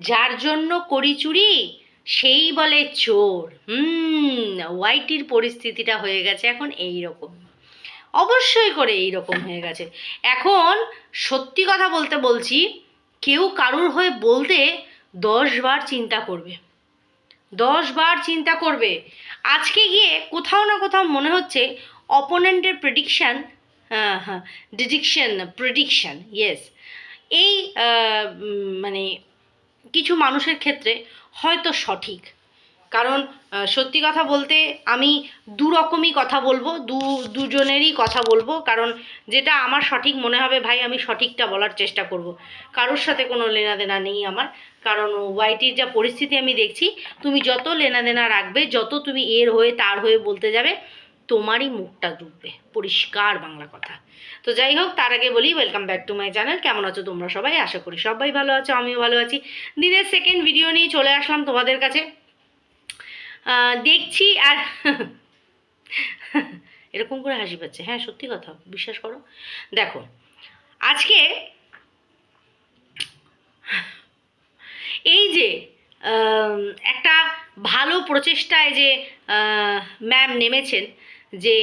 যার জন্য করি চুরি, সেই বলে চোর। হুম, ওয়াইটির পরিস্থিতিটা হয়ে গেছে এখন এই রকম অবশ্যই করে এই রকম হয়ে গেছে। এখন সত্যি কথা বলতে বলছি, কেউ কারুর হয়ে বলতে দশ বার চিন্তা করবে। দশ বার চিন্তা করবে। আজকে গিয়ে কোথাও না কোথাও মনে হচ্ছে অপোনেন্টের প্রেডিকশান হ্যাঁ হ্যাঁ ডিডিকশন প্রেডিকশান ইয়েস এই মানে কিছু মানুষের ক্ষেত্রে হয়তো সঠিক। কারণ সত্যি কথা বলতে আমি দু রকমই কথা বলব, দু, দুজনেরই কথা বলব। কারণ, যেটা আমার সঠিক মনে হবে, ভাই, আমি সঠিকটা বলার চেষ্টা করব। কারোর সাথে কোনো লেনাদেনা নেই আমার। কারণ, ওয়াইটির যা পরিস্থিতি আমি দেখছি, তুমি যত লেনাদেনা রাখবে, যত তুমি এর হয়ে, তার হয়ে বলতে যাবে তোমারই মুখটা ডুববে পরিষ্কার বাংলা কথা। তো যাই হোক, তার আগে বলি welcome back to my channel কেমন আছো তোমরা সবাই? আশা করি সবাই ভালো আছো, আমিও ভালো আছি। দিনের সেকেন্ড ভিডিও নিয়ে চলে আসলাম তোমাদের কাছে। দেখছি আর এরকম করে হাসি পাচ্ছে। হ্যাঁ সত্যি কথা, বিশ্বাস করো। দেখো, আজকে এই যে একটা ভালো প্রচেষ্টায় যে ম্যাম নেমেছেন যে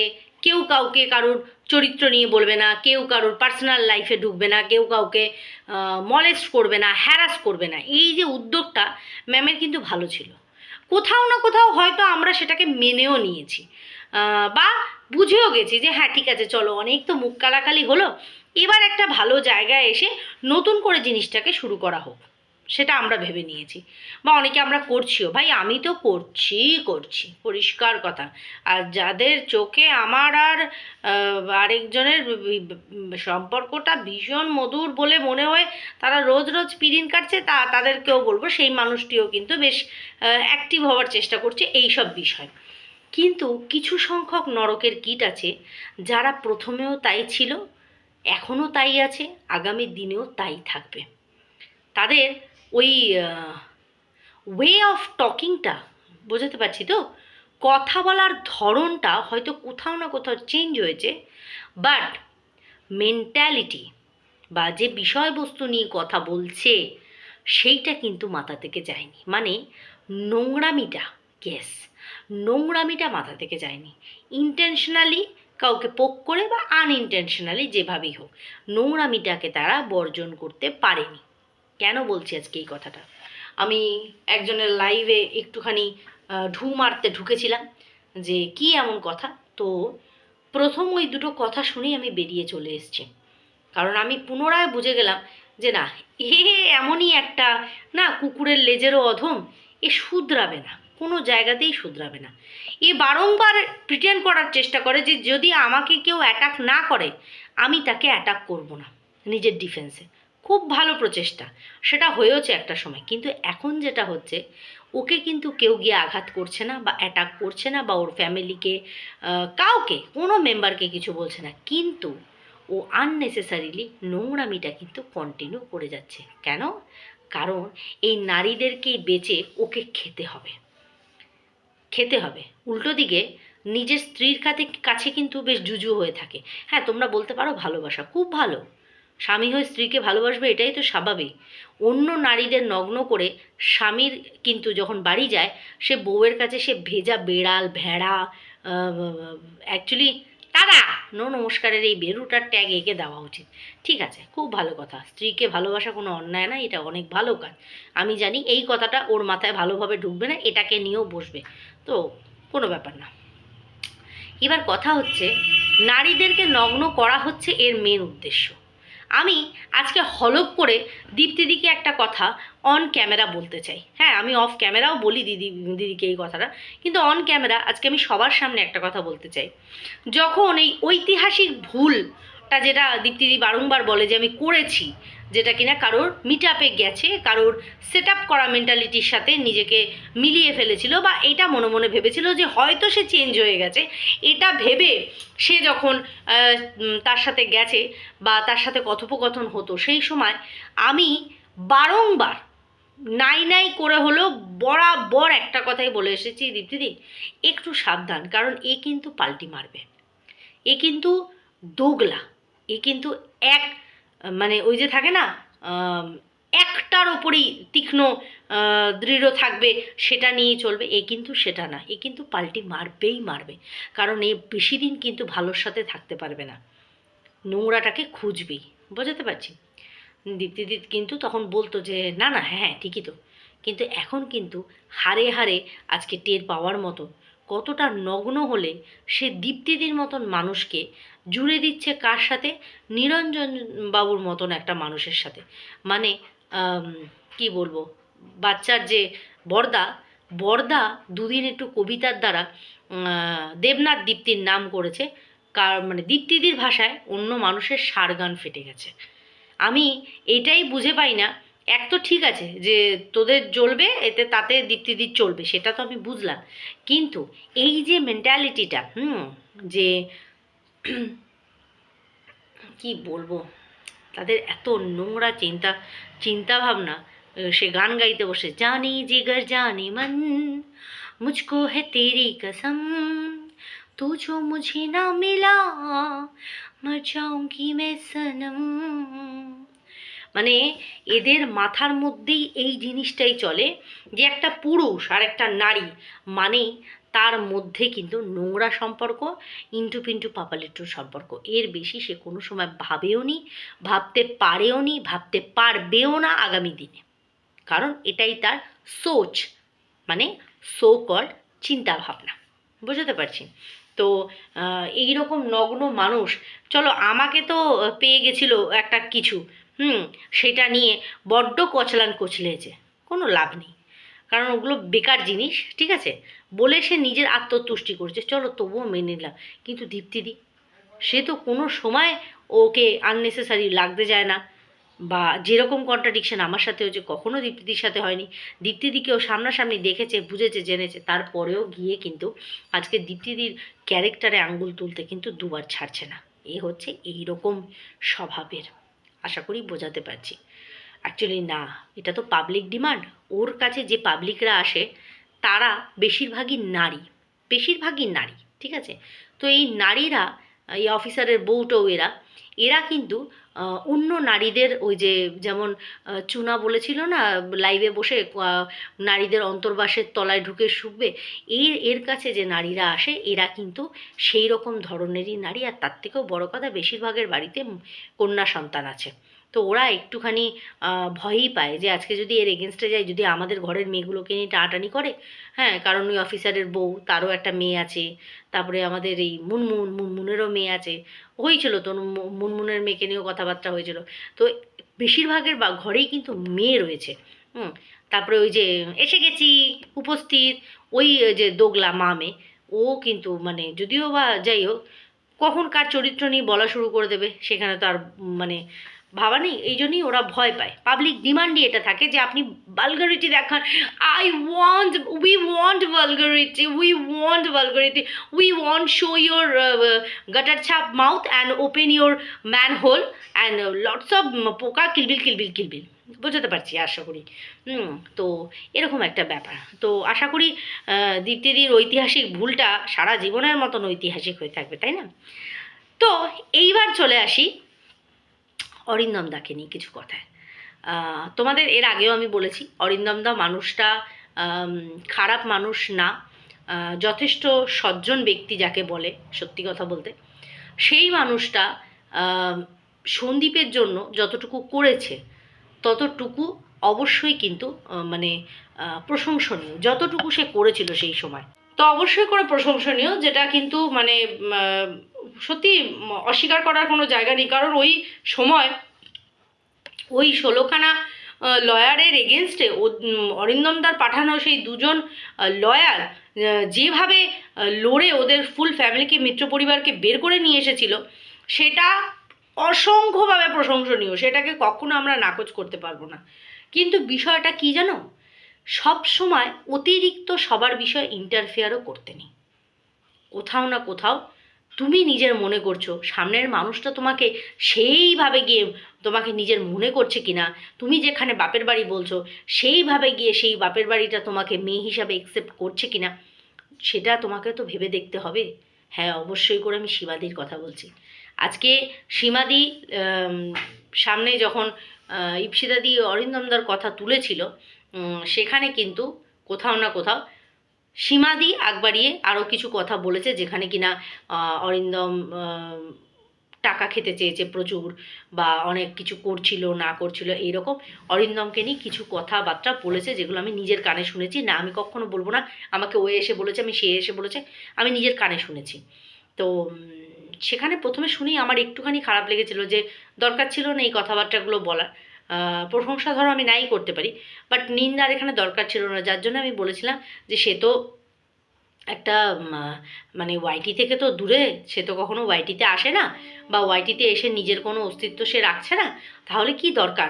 কেউ কাউকে কারোর চরিত্র নিয়ে বলবে না, কেউ কারোর পার্সোনাল লাইফে ঢুকবে না, কেউ কাউকে মলেস্ট করবে না হ্যারাস করবে না। এই যে উদ্যোগটা ম্যামের কিন্তু ভালো ছিল। কোথাও না কোথাও হয়তো আমরা সেটাকে মেনেও নিয়েছি। বা বুঝেও গেছি যে হ্যাঁ ঠিক আছে, চলো, অনেক তো মুখ কালাকালি হলো। এবার একটা ভালো জায়গায় এসে নতুন করে জিনিসটাকে শুরু করা হোক। সেটা আমরা ভেবে নিয়েছি। বা অনেকে আমরা করছিও। ভাই, আমি তো করছি করছি। পরিষ্কার কথা। আর যাদের চোখে আমার আর আরেকজনের সম্পর্কটা ভীষণ মধুর বলে মনে হয়, তারা রোজ রোজ পিরিন কাটছে, তা তাদেরকেও বলব, সেই মানুষটিও কিন্তু বেশ অ্যাক্টিভ হওয়ার চেষ্টা করছে এই সব বিষয়। কিন্তু কিছু সংখ্যক নরকের কীট আছে, যারা প্রথমেও তাই ছিল এখনও তাই আছে, আগামী দিনেও তাই থাকবে। তাদের ওই ওয়ে অফ টকিংটা বোঝাতে পারছি তো? কথা বলার ধরনটা হয়তো কোথাও না কোথাও চেঞ্জ হয়েছে বাট মেন্টালিটি বা যে বিষয়বস্তু নিয়ে কথা বলছে, সেইটা কিন্তু মাথা থেকে যায়নি। মানে নোংরামিটা গ্যাস নোংরামিটা মাথা থেকে যায়নি। ইন্টেনশনালি কাউকে পোক করে বা আনইনটেনশনালি যেভাবেই হোক, নোংরামিটাকে তারা বর্জন করতে পারেনি। কেন বলছি আজকে এই কথাটা? আমি একজনের লাইভে একটুখানি ঢু মারতে ঢুকেছিলাম যে, কি এমন কথা? তো প্রথম ওই দুটো কথা শুনেই আমি বেরিয়ে চলে এসেছি। কারণ আমি পুনরায় বুঝে গেলাম যে, না, এ এমনই একটা, না, কুকুরের লেজেরও অধম, এ শুধরাবে না, কোনো জায়গাতেই শুধরাবে না। এ বারংবার প্রিটেন্ড করার চেষ্টা করে যে, যদি আমাকে কেউ অ্যাটাক না করে, আমি তাকে অ্যাটাক করব না নিজের ডিফেন্সে খুব ভালো প্রচেষ্টা। সেটা হয়েওছে একটা সময়। কিন্তু এখন যেটা হচ্ছে, ওকে কিন্তু কেউ গিয়ে আঘাত করছে না বা অ্যাটাক করছে না বা ওর ফ্যামিলিকে কাউকে, কোনো মেম্বারকে কিছু বলছে না। কিন্তু ও আননেসেসারিলি নোংরামিটা কিন্তু কন্টিনিউ করে যাচ্ছে। কেন? কারণ এই নারীদেরকেই বেচে ওকে খেতে হবে। খেতে হবে। উল্টো দিকে নিজের স্ত্রীর কাছে কাছে কিন্তু বেশ জুজু হয়ে থাকে। হ্যাঁ তোমরা বলতে পারো ভালোবাসা। খুব ভালো। স্বামী হয়ে স্ত্রীকে ভালোবাসবে, এটাই তো স্বাভাবিক। অন্য নারীদের নগ্ন করে স্বামীর কিন্তু যখন বাড়ি যায়, সে বউয়ের কাছে সে ভেজা বেড়াল, ভেড়া অ্যাকচুয়ালি তারা। নো, নমস্কারের এই বেরুটার ট্যাগ এঁকে দেওয়া উচিত। ঠিক আছে, খুব ভালো কথা। স্ত্রীকে ভালোবাসা কোনো অন্যায় না, এটা অনেক ভালো কাজ। আমি জানি এই কথাটা ওর মাথায় ভালোভাবে ঢুকবে না, এটাকে নিয়েও বসবে। তো কোনো ব্যাপার না। এবার কথা হচ্ছে, নারীদেরকে নগ্ন করা হচ্ছে এর মেন উদ্দেশ্য। আমি আজকে হলপ করে দীপ্তিদিকে একটা কথা অন ক্যামেরা বলতে চাই। হ্যাঁ আমি অফ ক্যামেরাও বলি দিদি, দিদিকে এই কথাটা, কিন্তু অন ক্যামেরা আজকে আমি সবার সামনে একটা কথা বলতে চাই। যখন এই ঐতিহাসিক ভুলটা যেটা দীপ্তিদি বারংবার বলে যে আমি করেছি, যেটা কিনা কারোর মিট আপে গেছে, কারোর সেট আপ করা মেন্টালিটির সাথে নিজেকে মিলিয়ে ফেলেছিল বা এটা মনে মনে ভেবেছিল যে হয়তো সে চেঞ্জ হয়ে গেছে। এটা ভেবে সে যখন তার সাথে গেছে বা তার সাথে কথোপকথন হতো, সেই সময় আমি বারংবার নাই নাই করে হলেও বরাবর একটা কথাই বলে এসেছি, দীপ্তিদি, একটু সাবধান। কারণ এ কিন্তু পাল্টি মারবে। এ কিন্তু দোগলা। এ কিন্তু এক মানে ওই যে থাকে না একটার ওপরেই তীক্ষ্ণ দৃঢ় থাকবে, সেটা নিয়ে চলবে, এ কিন্তু সেটা না, এ কিন্তু পাল্টি মারবেই মারবে, কারণ এ বেশি দিন কিন্তু ভালোর সাথে থাকতে পারবে না, নোংরাটাকে খুঁজবেই, বোঝাতে পারছি? দীপ্তিদি কিন্তু তখন বলতো যে, না না হ্যাঁ হ্যাঁ ঠিকই তো। কিন্তু এখন কিন্তু হারে হারে আজকে টের পাওয়ার মতো কতটা নগ্ন হলে সে দীপ্তিদির মতন মানুষকে জুড়ে দিচ্ছে কার সাথে? নিরঞ্জন বাবুর মতন একটা মানুষের সাথে। মানে কি বলব? বাচ্চার যে বর্দা বর্দা দুদিন একটু কবিতার দ্বারা দেবনাথ দীপ্তির নাম করেছে। কার মানে দীপ্তিদির ভাষায় অন্য মানুষের সার গান ফেটে গেছে। আমি এটাই বুঝে পাই না এক তো ঠিক আছে যে তোদের জ্বলবে, এতে তাতে দীপ্তিদির চলবে, সেটা তো আমি বুঝলাম। কিন্তু এই যে মেন্টালিটিটা হুম, যে কি বলব, তাদের এত নোংরা চিন্তা চিন্তা ভাবনা সে গান গাইতে বসে, জানি জিগর জানি মন, মুঝকো হে তেরি কসম, তুঝো মুঝে না মিলা, মর যাউঙ্গি মে সনম। মানে এদের মাথার মধ্যেই এই জিনিসটাই চলে যে একটা পুরুষ আর একটা নারী মানেই তার মধ্যে কিন্তু নোংরা সম্পর্ক, ইন্টু পিন্টু পাপালিটুর সম্পর্ক। এর বেশি সে কোনো সময় ভাবেও নি, ভাবতে পারেও নি, ভাবতে পারবেও না আগামী দিনে। কারণ এটাই তার সোচ মানে সো কল্ড চিন্তা ভাবনা বুঝতে পারছি? তো এই রকম নগ্ন মানুষ, চলো আমাকে তো পেয়ে গেছিল একটা কিছু। হুম, সেটা নিয়ে বড্ড কচলান কচলেছে কোনো লাভ নেই। কারণ ওগুলো বেকার জিনিস, ঠিক আছে? বলে সে নিজের আত্মতুষ্টি করছে। চলো তবুও মেনে নিলাম। কিন্তু দীপ্তিদি সে তো কোনো সময় ওকে আননেসেসারি লাগতে যায় না। বা যেরকম কন্ট্রাডিকশন আমার সাথে হয়েছে, কখনো দীপ্তিদির সাথে হয়নি। দীপ্তিদিকেও সামনাসামনি দেখেছে, বুঝেছে, জেনেছে। তারপরেও গিয়ে কিন্তু আজকে দীপ্তিদির ক্যারেক্টারে আঙ্গুল তুলতে কিন্তু দুবার ছাড়ছে না। এ হচ্ছে এই রকম স্বভাবের। আশা করি বোঝাতে পারছি। অ্যাকচুয়ালি না, এটা তো পাবলিক ডিমান্ড ওর কাছে যে পাবলিকরা আসে, তারা বেশিরভাগই নারী বেশিরভাগই নারী, ঠিক আছে? তো এই নারীরা, এই অফিসারের বউটৌ এরা এরা কিন্তু অন্য নারীদের ওই যে যেমন চুনা বলেছিল না লাইভে বসে নারীদের অন্তর্বাসের তলায় ঢুকে শুকবে এই এর কাছে যে নারীরা আসে, এরা কিন্তু সেই রকম ধরনেরই নারী, আর তার থেকেও বড় কথা বেশিরভাগের বাড়িতে কন্যা সন্তান আছে। তো ওরা একটুখানি ভয়ই পায় যে আজকে যদি এর এগেনস্টে যায় যদি আমাদের ঘরের মেয়েগুলোকে নিয়ে টানাটানি করে হ্যাঁ কারণ ওই অফিসারের বউ, তারও একটা মেয়ে আছে, তারপরে আমাদের এই মুনমুন, মুনমুনেরও মেয়ে আছে, হয়েছিল তো মুনমুনের মেয়েকে নিয়েও কথাবার্তা হয়েছিল। তো বেশিরভাগের বা, ঘরেই কিন্তু মেয়ে রয়েছে, হুম, তারপরে ওই যে এসে গেছি, উপস্থিত, ওই যে দোগলা মামে ও কিন্তু মানে যদিও বা যাই হোক, কখন কার চরিত্র নিয়ে বলা শুরু করে দেবে, সেখানে তো আর মানে ভাবা নেই, এই জন্যই ওরা ভয় পায়। পাবলিক ডিমান্ডই এটা থাকে যে আপনি ভালগারিটি দেখান। I want we want vulgarity we want vulgarity we want show your gutter chap mouth and open your manhole and lots of পোকা কিলবিল কিলবিল কিলবিল বোঝাতে পারছি আশা করি। তো এরকম একটা ব্যাপার। তো আশা করি দীপ্তিদির ঐতিহাসিক ভুলটা সারা জীবনের মতন ঐতিহাসিক হয়ে থাকবে, তাই না? তো এইবার চলে আসি অরিন্দম দাকে নিয়ে কিছু কথায়। তোমাদের এর আগেও আমি বলেছি, অরিন্দম দা মানুষটা খারাপ মানুষ না যথেষ্ট সজ্জন ব্যক্তি যাকে বলে, সত্যি কথা বলতে। সেই মানুষটা সন্দীপের জন্য যতটুকু করেছে, ততটুকু অবশ্যই কিন্তু মানে প্রশংসনীয়। যতটুকু সে করেছিল সেই সময়। তো অবশ্যই করে প্রশংসনীয়, যেটা কিন্তু মানে সত্যি অস্বীকার করার কোনো জায়গা নেই। কারণ ওই সময় ওই ষোলোখানা লয়ারের এগেনস্টে অরিন্দমদার পাঠানো সেই দুজন লয়ার যেভাবে লড়ে ওদের ফুল ফ্যামিলিকে মিত্র পরিবারকে বের করে নিয়ে এসেছিল, সেটা অসংখ্যভাবে প্রশংসনীয়। সেটাকে কখনো আমরা নাকচ করতে পারব না। কিন্তু বিষয়টা কি জানো? সব সময় অতিরিক্ত সবার বিষয়ে ইন্টারফেয়ারও করতে নেই। কোথাও না কোথাও তুমি নিজের মনে করছ সামনের মানুষটা তোমাকে সেইভাবে গিয়ে তোমাকে নিজের মনে করছে কি না তুমি যেখানে বাপের বাড়ি বলছো সেইভাবে গিয়ে সেই বাপের বাড়িটা তোমাকে মেয়ে হিসাবে একসেপ্ট করছে কি না সেটা তোমাকে তো ভেবে দেখতে হবে। হ্যাঁ অবশ্যই করে আমি সীমাদির কথা বলছি। আজকে সীমাদি সামনে যখন আহ, ইপসিতাদি অরিন্দমদার কথা তুলেছিল সেখানে কিন্তু কোথাও না কোথাও সীমাদি আগ বাড়িয়ে আরও কিছু কথা বলেছে যেখানে কিনা অরিন্দম টাকা খেতে চেয়েছে প্রচুর বা অনেক কিছু করছিল, না করছিল, এইরকম। অরিন্দমকে নিয়ে কিছু কথাবার্তা বলেছে যেগুলো আমি নিজের কানে শুনেছি। না, আমি কখনো বলব না। আমাকে ও এসে বলেছে, আমি সে এসে বলেছে। আমি নিজের কানে শুনেছি। তো সেখানে প্রথমে শুনি আমার একটুখানি খারাপ লেগেছিল যে দরকার ছিল না এই কথাবার্তাগুলো বলার। প্রশংসা ধরো আমি নাই করতে পারি বাট নিন্দার এখানে দরকার ছিল না, যার জন্য আমি বলেছিলাম যে সে তো একটা মানে ওয়াইটি থেকে তো দূরে, সে তো কখনো ওয়াইটিতে আসে না, বা ওয়াইটিতে এসে নিজের কোনো অস্তিত্ব সে রাখছে না, তাহলে কি দরকার?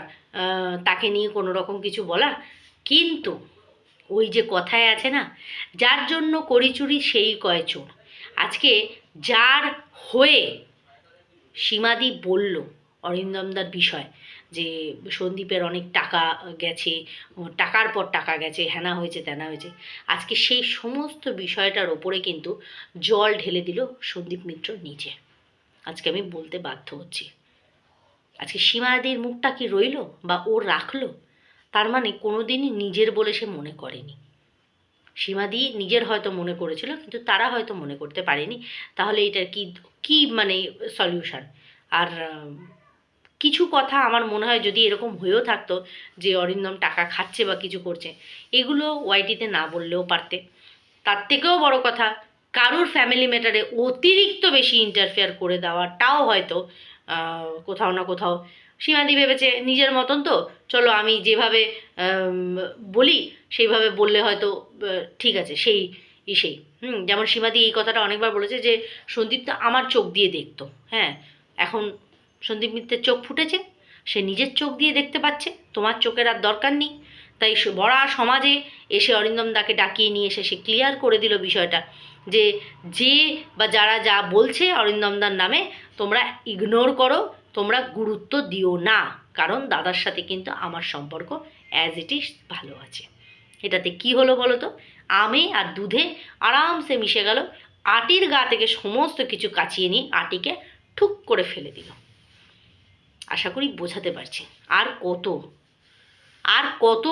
তাকে নিয়ে কোনো রকম কিছু বলার? কিন্তু ওই যে কথায় আছে না, যার জন্য করিচুরি সেই কয় চোর। আজকে যার হয়ে সীমাদি বলল অরিন্দমদার বিষয় যে সন্দীপের অনেক টাকা গেছে টাকার পর টাকা গেছে, হেনা হয়েছে, তেনা হয়েছে। আজকে সেই সমস্ত বিষয়টার ওপরে কিন্তু জল ঢেলে দিল সন্দীপ মিত্র নিজে। আজকে আমি বলতে বাধ্য হচ্ছি। আজকে সীমাদির মুখটা কি রইল বা ও রাখল? তার মানে কোনোদিনই নিজের বলে সে মনে করেনি। সীমাদি নিজের হয়তো মনে করেছিল, কিন্তু তারা হয়তো মনে করতে পারেনি। তাহলে এটার কি কি মানে সলিউশন আর কিছু কথা আমার মনে হয় যদি এরকম হয়েও থাকতো যে অরিন্দম টাকা খাচ্ছে বা কিছু করছে, এগুলো ওয়াইটিতে না বললেও পারতে। তার থেকেও বড় কথা, কারুর ফ্যামিলি ম্যাটারে অতিরিক্ত বেশি ইন্টারফেয়ার করে দেওয়াটাও হয়তো কোথাও না কোথাও সীমাদি ভেবেছে নিজের মতন তো। চলো আমি যেভাবে বলি, সেইভাবে বললে হয়তো ঠিক আছে, সেই ই সেই হুম, যেমন সীমাদি এই কথাটা অনেকবার বলেছে যে সন্দীপ তো আমার চোখ দিয়ে দেখতো। হ্যাঁ এখন সন্দীপ মিত্রের চোখ ফুটেছে, সে নিজের চোখ দিয়ে দেখতে পাচ্ছে, তোমার চোখের আর দরকার নেই। তাই বড়া সমাজে এসে অরিন্দম দাকে ডাকিয়ে নিয়ে এসে সে ক্লিয়ার করে দিল বিষয়টা, যে যে বা যারা যা বলছে অরিন্দমদার নামে, তোমরা ইগনোর করো, তোমরা গুরুত্ব দিও না, কারণ দাদার সাথে কিন্তু আমার সম্পর্ক অ্যাজ ইট ইজ ভালো আছে। এটাতে কি হলো বলো তো আমে আর দুধে আরামসে মিশে গেল, আটির গা থেকে সমস্ত কিছু কাচিয়ে নিয়ে আটিকে ঠুক করে ফেলে দিল। আশা করি বোঝাতে পারছি। আর কত? আর কত?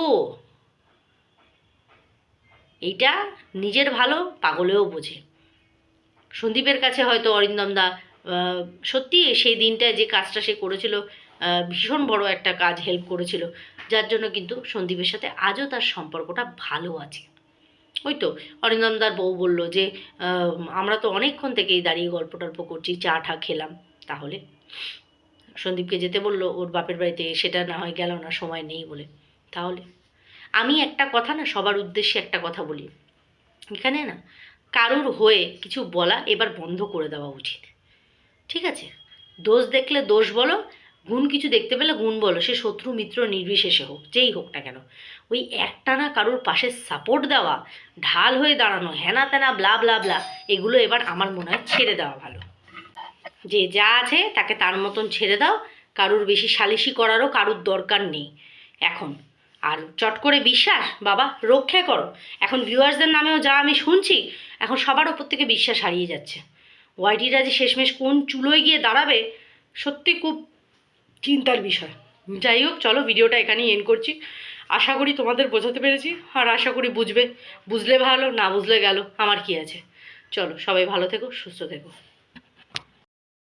এইটা নিজের ভালো, পাগলেও বোঝে। সন্দীপের কাছে হয়তো অরিন্দম দা সত্যি সেই দিনটা যে কাজটা সে করেছিল ভীষণ বড় একটা কাজ হেল্প করেছিল, যার জন্য কিন্তু সন্দীপের সাথে আজও তার সম্পর্কটা ভালো আছে। ওই তো, অরিন্দমদার বউ বলল যে আমরা তো অনেকক্ষণ থেকেই দাঁড়িয়ে গল্প টল্প করছি, চা ঠা খেলাম, তাহলে? সন্দীপকে যেতে বলল, ওর বাপের বাড়িতে সেটা না হয় গেল না, সময় নেই বলে। তাহলে? আমি একটা কথা না, সবার উদ্দেশ্যে একটা কথা বলি। এখানে না, কারুর হয়ে কিছু বলা এবার বন্ধ করে দেওয়া উচিত। ঠিক আছে? দোষ দেখলে দোষ বলো, গুণ কিছু দেখতে পেলে গুণ বলো, সে শত্রু, মিত্র, নির্বিশেষে হোক, যেই হোক না কেন। ওই একটানা কারুর পাশে সাপোর্ট দেওয়া, ঢাল হয়ে দাঁড়ানো হেনা তেনা ব্লা ব্লা ব্লা এগুলো এবার আমার মনে হয় ছেড়ে দেওয়া ভালো। যে যা আছে তাকে তার মতন ছেড়ে দাও। কারুর বেশি সালিশি করারও কারুর দরকার নেই। এখন, আর চট করে বিশ্বাস, বাবা, রক্ষা করো। এখন ভিউয়ার্সদের নামেও যা আমি শুনছি, এখন সবার ওপর থেকে বিশ্বাস হারিয়ে যাচ্ছে। ওয়াইটিরা যে শেষমেশ কোন চুলোয় গিয়ে দাঁড়াবে, সত্যি খুব চিন্তার বিষয়। যাই হোক, চলো ভিডিওটা এখানেই এন্ড করছি। আশা করি তোমাদের বোঝাতে পেরেছি, আর আশা করি বুঝবে। বুঝলে ভালো, না বুঝলে গেল, আমার কি আছে? চলো, সবাই ভালো থেকো, সুস্থ থেকো।